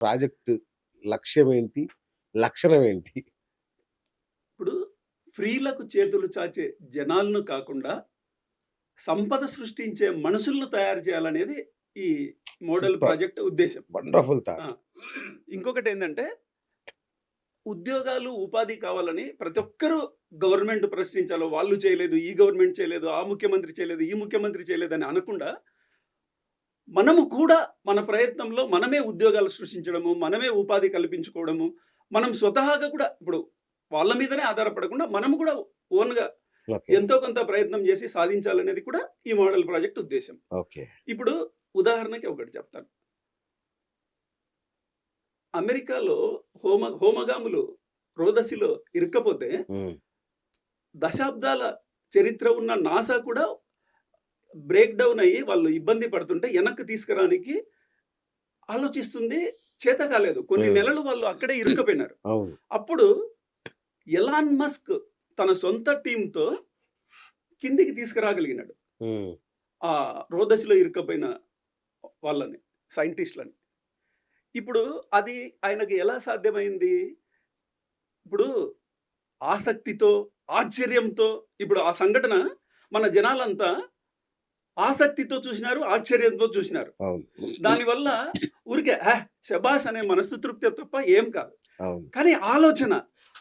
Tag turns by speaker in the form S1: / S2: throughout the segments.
S1: Project లక్ష్యం ఏంటి లక్షణం ఏంటి
S2: ఇప్పుడు ఫ్రీలకు చేతులు చాచే జనాలను కాకుండా సంపద సృష్టించే మనుషులను తయారు చేయాలనేది ఈ మోడల్. ప్రాజెక్ట్ ఉద్దేశం
S1: వండర్ఫుల్.
S2: ఇంకొకటి ఏంటంటే ఉద్యోగాలు ఉపాధి కావాలని ప్రతి ఒక్కరూ గవర్నమెంట్ ప్రశ్నించాలో వాళ్ళు చేయలేదు ఈ గవర్నమెంట్ చేయలేదు ఆ ముఖ్యమంత్రి చేయలేదు ఈ ముఖ్యమంత్రి చేయలేదు అని అనకుండా మనము కూడా మన ప్రయత్నంలో మనమే ఉద్యోగాలు సృష్టించడము మనమే ఉపాధి కల్పించుకోవడము మనం స్వతహాగా కూడా ఇప్పుడు వాళ్ళ మీదనే ఆధారపడకుండా మనము కూడా ఓన్గా ఎంతో కొంత ప్రయత్నం చేసి సాధించాలనేది కూడా ఈ మోడల్ ప్రాజెక్ట్ ఉద్దేశం. ఇప్పుడు ఉదాహరణకి ఒకటి చెప్తాను. అమెరికాలో హోమ హోమగాములు రోదసిలో ఇరుక్కపోతే దశాబ్దాల చరిత్ర ఉన్న నాసా కూడా బ్రేక్ డౌన్ అయ్యి వాళ్ళు ఇబ్బంది పడుతుంటే వెనక్కి తీసుకురానికి ఆలోచిస్తుంది చేత కాలేదు. కొన్ని. నెలలు వాళ్ళు అక్కడే ఇరుక్కుపోయినారు.
S1: అవును.
S2: అప్పుడు ఎలాన్ మస్క్ తన సొంత టీంతో కిందికి తీసుకురాగలిగినాడు. ఆ రోదసిలో ఇరుక్కపోయిన వాళ్ళని సైంటిస్టులని. ఇప్పుడు అది ఆయనకి ఎలా సాధ్యమైంది? ఇప్పుడు ఆసక్తితో ఆశ్చర్యంతో ఇప్పుడు ఆ సంఘటన మన జనాలంతా ఆసక్తితో చూసినారు ఆశ్చర్యంతో చూసినారు. దానివల్ల ఊరికే "హే, శబాష్ అనే మనసు తృప్తి తప్ప ఏం కాదు. కానీ ఆలోచన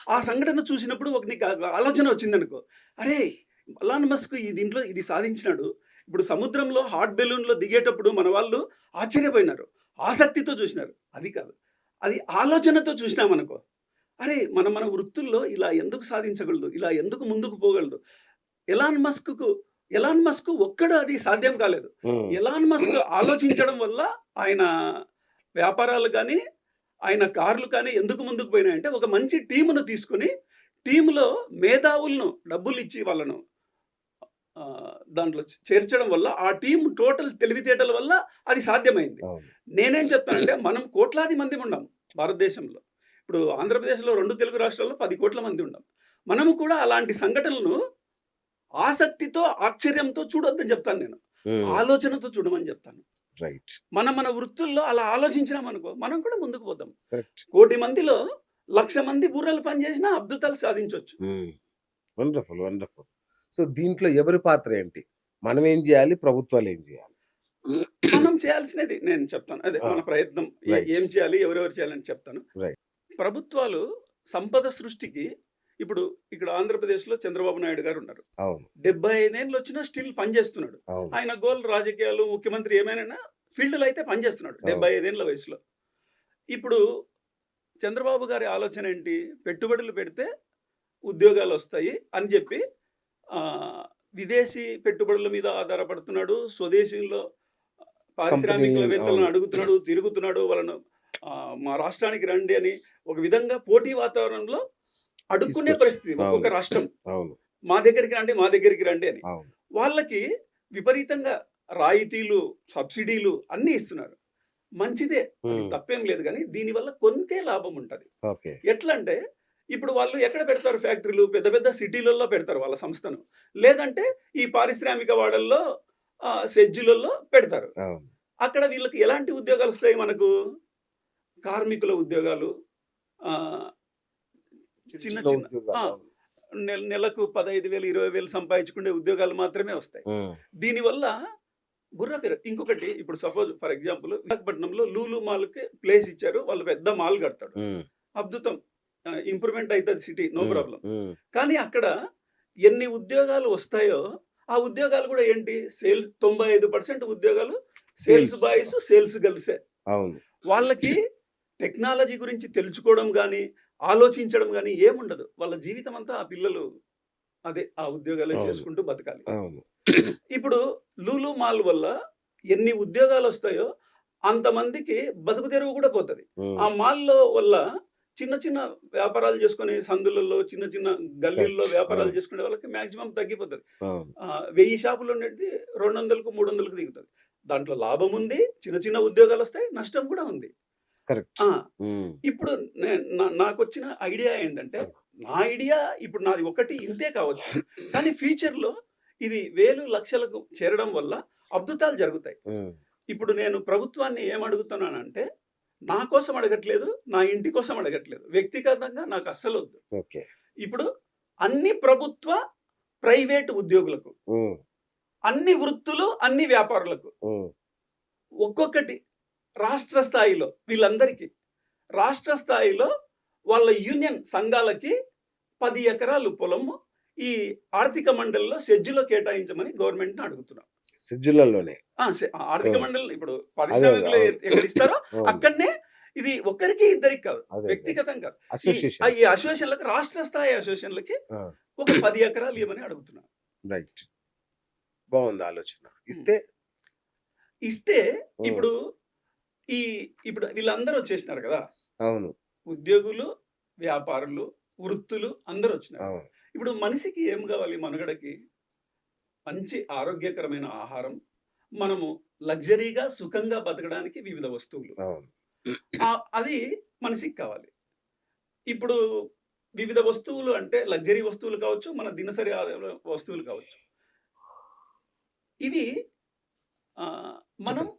S2: ఆ సంఘటన చూసినప్పుడు ఒక నీకు ఆలోచన వచ్చిందనుకో అరే అలాన్ మస్క్ ఈ దీంట్లో ఇది సాధించినాడు. ఇప్పుడు సముద్రంలో హాట్ బెలూన్లో దిగేటప్పుడు మన వాళ్ళు ఆశ్చర్యపోయినారు. ఆసక్తితో చూసినారు. అది కాదు. అది ఆలోచనతో చూసినామనుకో అరే మన మన వృత్తుల్లో ఇలా ఎందుకు సాధించగలదు? ఇలా ఎందుకు ముందుకు పోగలదు? ఎలాన్ మస్క్కు ఎలాన్ మస్క్ ఒక్కడు అది సాధ్యం కాలేదు. ఎలాన్ మస్క్ ఆలోచించడం వల్ల ఆయన వ్యాపారాలు కానీ ఆయన కార్లు కానీ ఎందుకు ముందుకు పోయినాయంటే ఒక మంచి టీమును తీసుకుని టీములో మేధావులను డబ్బులు ఇచ్చి వాళ్ళను ఆ, దాంట్లో చేర్చడం వల్ల ఆ టీం టోటల్ తెలివితేటల వల్ల అది సాధ్యమైంది. నేనేం చెప్తానంటే మనం కోట్లాది మంది ఉన్నాం భారతదేశంలో. ఇప్పుడు ఆంధ్రప్రదేశ్లో రెండు తెలుగు రాష్ట్రాల్లో పది కోట్ల మంది ఉన్నాం మనము కూడా అలాంటి సంఘటనలను ఆసక్తితో ఆశ్చర్యంతో చూడొద్దని చెప్తాను నేను. ఆలోచనతో చూడమని చెప్తాను.
S1: రైట్.
S2: మనం మన వృత్తుల్లో అలా ఆలోచించినాం అనుకో మనం కూడా ముందుకు పోతాం. కోటి మందిలో లక్ష మంది బుర్రలు పనిచేసినా అద్భుతాలు సాధించవచ్చు
S1: వండర్ఫుల్ వండర్ఫుల్. సో దీంట్లో ఎవరి పాత్ర ఏంటి? మనం ఏం చేయాలి? ప్రభుత్వాలు ఏం చేయాలి?
S2: మనం చేయాల్సినది నేను చెప్తాను. అదే మన ప్రయత్నం. ఏ- చేయాలి? ఎవరెవరు చేయాలని చెప్తాను. ప్రభుత్వాలు సంపద సృష్టికి ఇప్పుడు ఇక్కడ ఆంధ్రప్రదేశ్లో చంద్రబాబు నాయుడు గారు ఉన్నారు. డెబ్బై ఐదేళ్ళు వచ్చినా స్టిల్ పనిచేస్తున్నాడు. ఆయన గోల్ రాజకీయాలు ముఖ్యమంత్రి ఏమైనా ఫీల్డ్లో అయితే పనిచేస్తున్నాడు. డెబ్బై ఐదేళ్ళ వయసులో. ఇప్పుడు చంద్రబాబు గారి ఆలోచన ఏంటి? పెట్టుబడులు పెడితే ఉద్యోగాలు వస్తాయి అని చెప్పి ఆ, విదేశీ పెట్టుబడుల మీద ఆధారపడుతున్నాడు స్వదేశీలో పారిశ్రామికవేత్తలను. అడుగుతున్నాడు తిరుగుతున్నాడు వాళ్ళను మా రాష్ట్రానికి రండి అని ఒక విధంగా పోటీ వాతావరణంలో అడుక్కునే పరిస్థితి ఒక్కొక్క. రాష్ట్రం. మా దగ్గరికి రండి మా దగ్గరికి రండి అని. వాళ్ళకి విపరీతంగా రాయితీలు సబ్సిడీలు అన్నీ ఇస్తున్నారు. మంచిదే తప్పేం లేదు కానీ దీనివల్ల కొంతే లాభం ఉంటుంది. ఎట్లా అంటే ఇప్పుడు వాళ్ళు ఎక్కడ పెడతారు ఫ్యాక్టరీలు? పెద్ద పెద్ద సిటీలలో పెడతారు వాళ్ళ సంస్థను. లేదంటే ఈ పారిశ్రామిక వాడల్లో సెజ్జులలో పెడతారు. అక్కడ వీళ్ళకి ఎలాంటి ఉద్యోగాలు వస్తాయి మనకు? కార్మికుల ఉద్యోగాలు ఆ, చిన్న
S1: చిన్న.
S2: నెల నెలకు పదహైదు వేలు ఇరవై వేలు సంపాదించుకునే ఉద్యోగాలు మాత్రమే వస్తాయి. దీనివల్ల బుర్ర పెర. ఇంకొకటి ఇప్పుడు సపోజ్ ఫర్ ఎగ్జాంపుల్ విశాఖపట్నంలో లూలు మాల్కి ప్లేస్ ఇచ్చారు వాళ్ళు పెద్ద మాల్ కడతాడు. అద్భుతం. ఇంప్రూవ్మెంట్ అవుతుంది సిటీ నో ప్రాబ్లం కానీ అక్కడ ఎన్ని ఉద్యోగాలు వస్తాయో ఆ ఉద్యోగాలు కూడా ఏంటి? సేల్స్ తొంభై ఐదు పర్సెంట్ ఉద్యోగాలు సేల్స్. Boys sales గర్ల్సే. వాళ్ళకి టెక్నాలజీ గురించి తెలుసుకోవడం కానీ ఆలోచించడం కానీ ఏముండదు. వాళ్ళ జీవితం అంతా ఆ పిల్లలు అదే ఆ ఉద్యోగాలే. చేసుకుంటూ బతకాలి. ఇప్పుడు లూలు మాల్ వల్ల ఎన్ని ఉద్యోగాలు వస్తాయో అంతమందికి బతుకు తెరువు కూడా పోతుంది. ఆ మాల్లో వల్ల చిన్న చిన్న వ్యాపారాలు చేసుకునే సందులలో చిన్న చిన్న గల్లీల్లో వ్యాపారాలు. చేసుకునే వాళ్ళకి మాక్సిమం తగ్గిపోతుంది. వెయ్యి షాపులు ఉండేది రెండు వందలకు మూడు వందలకు దిగుతుంది. దాంట్లో లాభం ఉంది చిన్న చిన్న ఉద్యోగాలు వస్తాయి నష్టం కూడా ఉంది.
S1: కరెక్ట్.
S2: ఆ, ఇప్పుడు నే- నా- నాకు వచ్చిన ఐడియా ఏంటంటే నా ఐడియా ఇప్పుడు నాది ఒకటి ఇంతే కావచ్చు. కానీ ఫ్యూచర్లో ఇది వేలు లక్షలకు చేరడం వల్ల అద్భుతాలు జరుగుతాయి. ఇప్పుడు నేను ప్రభుత్వాన్ని ఏమడుగుతున్నానంటే నా కోసం అడగట్లేదు నా ఇంటి కోసం అడగట్లేదు. వ్యక్తిగతంగా నాకు అస్సలు వద్దు
S1: ఓకే.
S2: ఇప్పుడు అన్ని ప్రభుత్వ ప్రైవేట్ ఉద్యోగులకు అన్ని వృత్తులు అన్ని వ్యాపారులకు ఒక్కొక్కటి రాష్ట్ర స్థాయిలో వీళ్ళందరికీ రాష్ట్ర స్థాయిలో వాళ్ళ యూనియన్ సంఘాలకి పది ఎకరాలు పొలము ఈ ఆర్థిక మండలిలో సెజ్జులో కేటాయించమని గవర్నమెంట్ని అడుగుతున్నాం.
S1: సిజ్జులలోనే
S2: ఆర్థిక. మండలి ఇప్పుడు ఎ- ఎక్కడ ఇస్తారో అక్కడనే ఇది ఒక్కరికి ఇద్దరికి కాదు. వ్యక్తిగతం కాదు. ఈ- అసోసియేషన్లకు రాష్ట్ర స్థాయి అసోసియేషన్లకి. ఒక పది ఎకరాలు ఇవ్వమని అడుగుతున్నాం.
S1: రైట్. బాగుంది ఆలోచన. ఇస్తే?
S2: ఇస్తే ఇప్పుడు ఈ ఇప్పుడు వీళ్ళందరూ వచ్చేసినారు కదా?
S1: అవును.
S2: ఉద్యోగులు వ్యాపారులు వృత్తులు అందరూ వచ్చినారు. ఇప్పుడు మనిషికి ఏం కావాలి మనుగడకి? మంచి ఆరోగ్యకరమైన ఆహారం మనము లగ్జరీగా సుఖంగా బతకడానికి వివిధ వస్తువులు. అది మనిషికి కావాలి. ఇప్పుడు వివిధ వస్తువులు అంటే లగ్జరీ వస్తువులు కావచ్చు మన దినసరి వస్తువులు కావచ్చు. ఇవి మనం.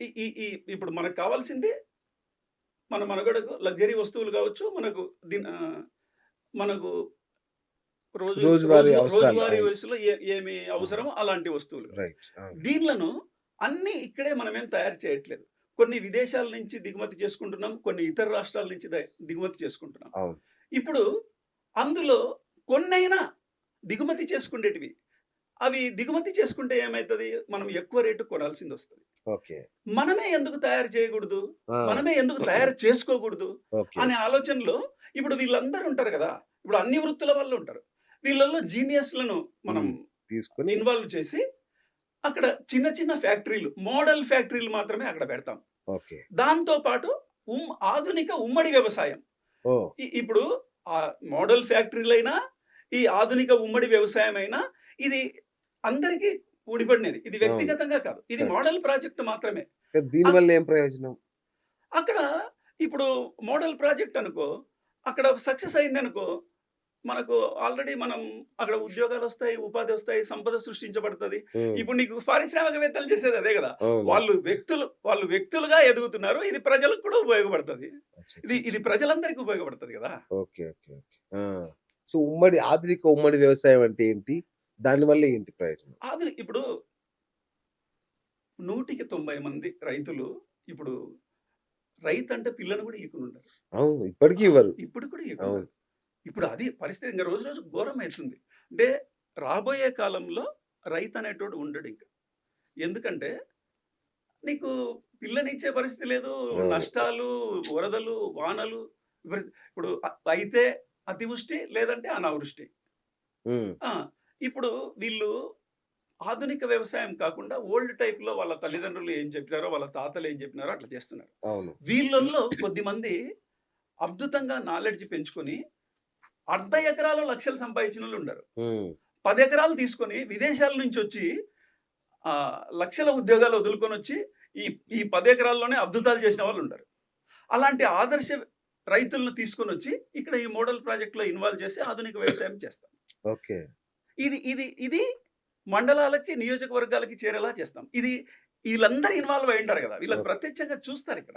S2: ఈ- ఈ ఇప్పుడు మనకు కావాల్సింది మన మనగడకు లగ్జరీ వస్తువులు కావచ్చు మనకు దిన మనకు రోజు
S1: రోజువారీ.
S2: వయసులో ఏమి అవసరమో అలాంటి వస్తువులు.
S1: అవును.
S2: దీనిలను అన్ని ఇక్కడే మనమేం తయారు చేయట్లేదు. కొన్ని విదేశాల నుంచి దిగుమతి చేసుకుంటున్నాం కొన్ని ఇతర రాష్ట్రాల నుంచి దిగుమతి చేసుకుంటున్నాం. ఇప్పుడు అందులో కొన్నైనా దిగుమతి చేసుకునేటివి అవి దిగుమతి చేసుకుంటే ఏమవుతుంది మనం ఎక్కువ రేటు కొనాల్సింది వస్తుంది. మనమే ఎందుకు తయారు చేయకూడదు? మనమే ఎందుకు తయారు చేసుకోకూడదు? అనే ఆలోచనలో ఇప్పుడు వీళ్ళందరూ ఉంటారు కదా ఇప్పుడు అన్ని వృత్తుల వాళ్ళు ఉంటారు. వీళ్ళల్లో జీనియస్లను మనం.
S1: తీసుకొని
S2: ఇన్వాల్వ్ చేసి అక్కడ చిన్న చిన్న ఫ్యాక్టరీలు మోడల్ ఫ్యాక్టరీలు మాత్రమే అక్కడ పెడతాం.
S1: ఓకే.
S2: దాంతో పాటు ఆధునిక ఉమ్మడి వ్యవసాయం. ఇప్పుడు ఆ మోడల్ ఫ్యాక్టరీలైనా ఈ ఆధునిక ఉమ్మడి వ్యవసాయం అయినా ఇది అందరికీ ఊడిపడినది. ఇది వ్యక్తిగతంగా కాదు. ఇది. మోడల్ ప్రాజెక్ట్ మాత్రమే.
S1: దీని వల్ల ఏం ప్రయోజనం?
S2: అక్కడ ఇప్పుడు మోడల్ ప్రాజెక్ట్ అనుకో అక్కడ సక్సెస్ అయింది అనుకో మనకు ఆల్రెడీ మనం అక్కడ ఉద్యోగాలు వస్తాయి ఉపాధి వస్తాయి సంపద సృష్టించబడుతుంది. ఇప్పుడు నీకు పారిశ్రామికవేత్తలు చేసేది అదే కదా. వాళ్ళు వ్యక్తులు వాళ్ళు వ్యక్తులుగా ఎదుగుతున్నారు. ఇది ప్రజలకు కూడా ఉపయోగపడుతుంది. ఇది. ఇది ప్రజలందరికీ ఉపయోగపడుతుంది కదా.
S1: Okay okay. సో ఉమ్మడి ఆధునిక ఉమ్మడి వ్యవసాయం అంటే ఏంటి? దానివల్ల ఏంటి ప్రయోజనం?
S2: ఆధునిక ఇప్పుడు నూటికి తొంభై మంది రైతులు ఇప్పుడు రైతు అంటే పిల్లను కూడా ఈకునుంటారు.
S1: అవును ఇప్పటికీ ఇవ్వరు.
S2: ఇప్పుడు కూడా ఈకున్నారు ఇప్పుడు అది పరిస్థితి ఇంకా రోజు రోజు ఘోరం అవుతుంది. అంటే రాబోయే కాలంలో రైతు అనేటోడు ఉండడు ఇంకా. ఎందుకంటే నీకు పిల్లనిచ్చే పరిస్థితి లేదు. నష్టాలు వరదలు వానలు ఇప్పుడు అయితే అతివృష్టి లేదంటే అనావృష్టి. ఇప్పుడు వీళ్ళు ఆధునిక వ్యవసాయం కాకుండా ఓల్డ్ టైప్లో వాళ్ళ తల్లిదండ్రులు ఏం చెప్పినారో వాళ్ళ తాతలు ఏం చెప్పినారో అట్లా చేస్తున్నారు.
S1: అవును.
S2: వీళ్ళల్లో కొద్దిమంది అద్భుతంగా నాలెడ్జ్ పెంచుకొని అర్ధ ఎకరాలు లక్షలు సంపాదించిన వాళ్ళు ఉన్నారు.
S1: ఉమ్,
S2: పది ఎకరాలు తీసుకొని విదేశాల నుంచి వచ్చి ఆ, లక్షల ఉద్యోగాలు వదులుకొని వచ్చి ఈ ఈ పది ఎకరాల్లోనే అద్భుతాలు చేసిన వాళ్ళు ఉంటారు అలాంటి ఆదర్శ రైతులను తీసుకొని వచ్చి ఇక్కడ ఈ మోడల్ ప్రాజెక్ట్లో ఇన్వాల్వ్ చేసి ఆధునిక వ్యవసాయం చేస్తాం
S1: ఓకే.
S2: ఇది ఇది ఇది మండలాలకి నియోజకవర్గాలకి చేరేలా చేస్తాం. ఇది వీళ్ళందరూ ఇన్వాల్వ్ అయి ఉంటారు కదా వీళ్ళకి. ప్రత్యక్షంగా చూస్తారు ఇక్కడ.